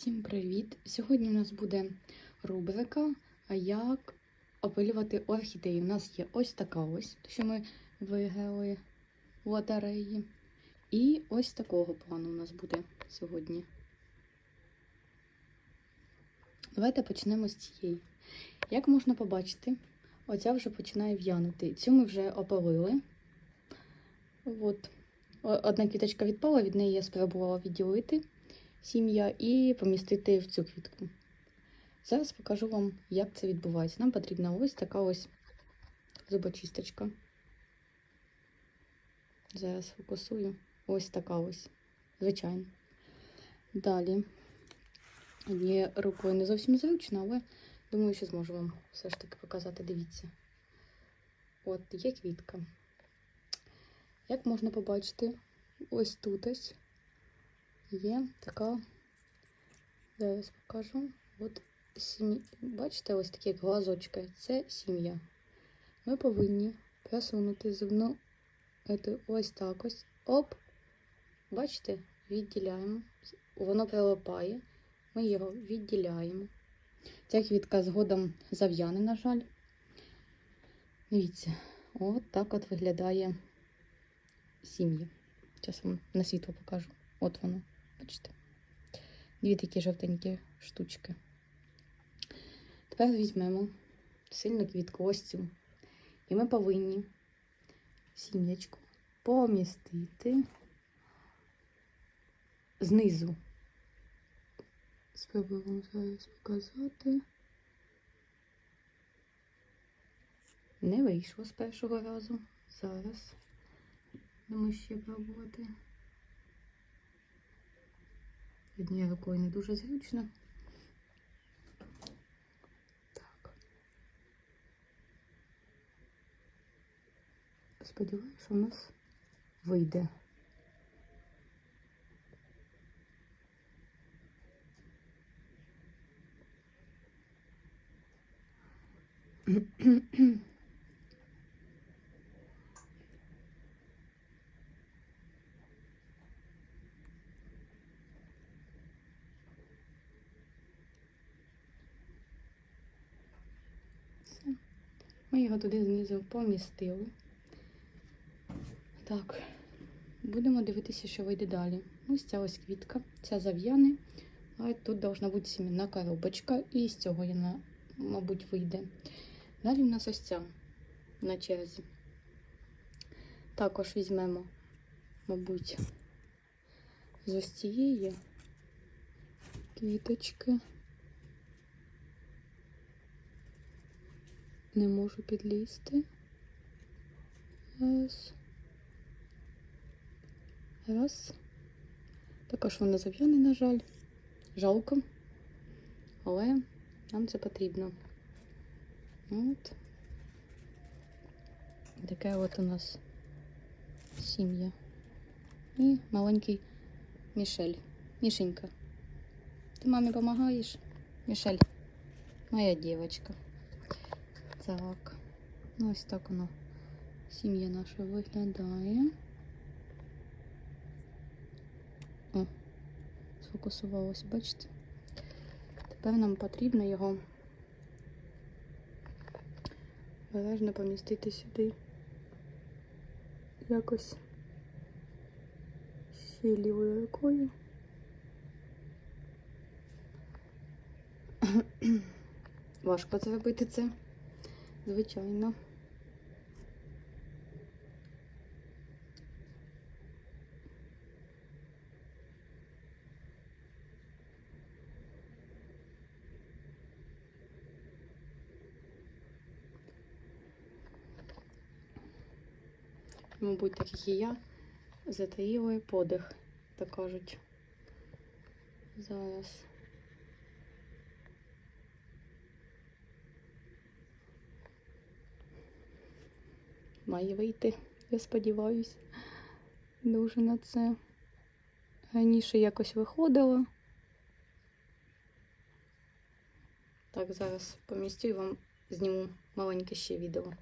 Всім привіт! Сьогодні у нас буде рубрика Як опилювати орхідеї. У нас є ось така ось, що ми виграли в лотереї. І ось такого плану у нас буде сьогодні. Давайте почнемо з цієї. Як можна побачити, оця вже починає в'янути. Цю ми вже опалили. От. Одна квіточка відпала, від неї я спробувала відділити сім'я і помістити в цю квітку. Зараз покажу вам, як це відбувається. Нам потрібна ось така ось зубочисточка. Зараз фокусую. Ось така ось. Звичайно. Далі. Однією рукою не зовсім зручно, але думаю, що зможу вам все ж таки показати. Дивіться. От є квітка. Як можна побачити, ось тут ось є така, зараз покажу. От сім'я. Бачите, ось такі глазочки. Це сім'я. Ми повинні просунути зубну ось так ось. Оп. Бачите, відділяємо. Воно прилипає. Ми його відділяємо. Ця квітка згодом зав'яне, на жаль. Дивіться, от так от виглядає сім'я. Зараз вам на світло покажу. От воно. Бачите? Дві такі жовтенькі штучки. Тепер візьмемо сильну квітку ось цю. І ми повинні сім'ячку помістити знизу. Спробую вам зараз показати. Не вийшло з першого разу. Зараз. Думаю, ще пробувати. Однією рукою не дуже зручно. Так. Сподіваюся, що у нас вийде. Ми його туди знизу помістили. Так, будемо дивитися, що вийде далі. Ось ця ось квітка, ця зав'яне, а тут повинна бути сім'яна коробочка, і з цього вона, мабуть, вийде. Далі в нас ось ця на черзі. Також візьмемо, мабуть, з ось цієї квіточки. Не можу підлізти. Раз. Раз. Також вона зав'яне, на жаль. Жалко. Але нам це потрібно. От. Така от у нас сім'я. І маленький Мішель. Мішенька. Ти мамі допомагаєш? Мішель. Моя дівчинка. Так. Ну, ось так воно. Сім'я наша виглядає. О, сфокусувалося, бачите? Тепер нам потрібно його бережно помістити сюди. Якось ще лівою рукою. Важко зробити це. Звичайно. Мабуть, так як і я, затаїли подих, так кажуть. Зараз. Має вийти, я сподіваюся, дуже на це. Раніше якось виходила. Так, зараз помістю і вам зніму маленьке ще відео.